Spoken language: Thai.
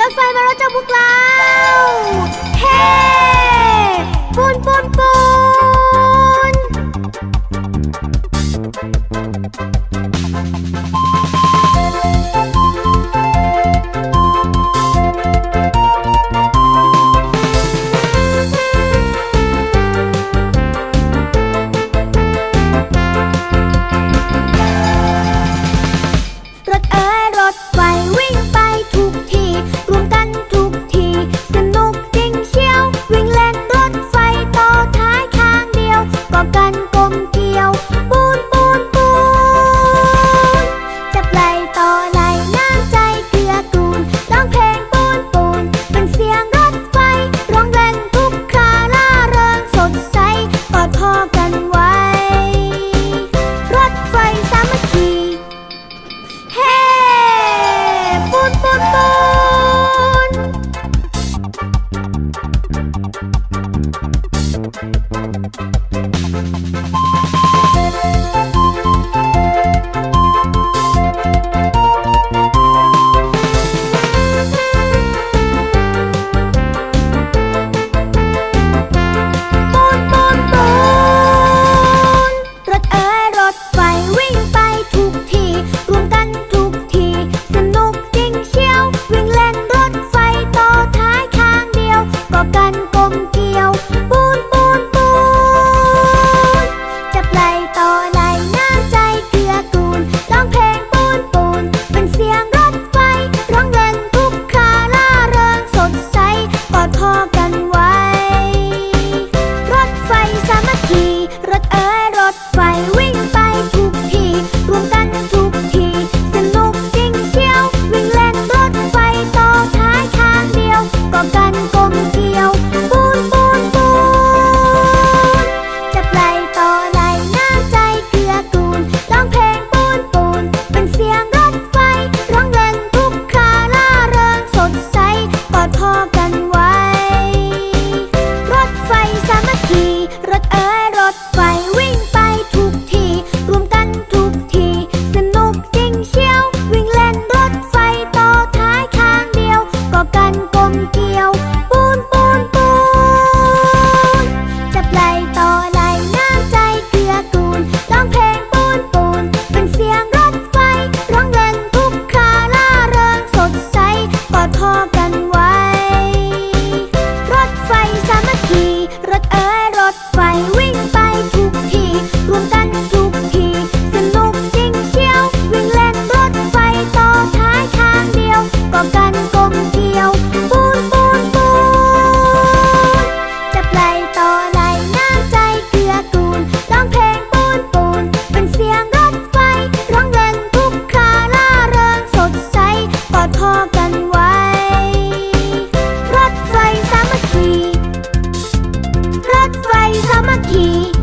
รถไฟมารถจากพวกเรา เฮ้ กันรถไฟสามคคี เฮ้ปูนปูนปูน Pamagi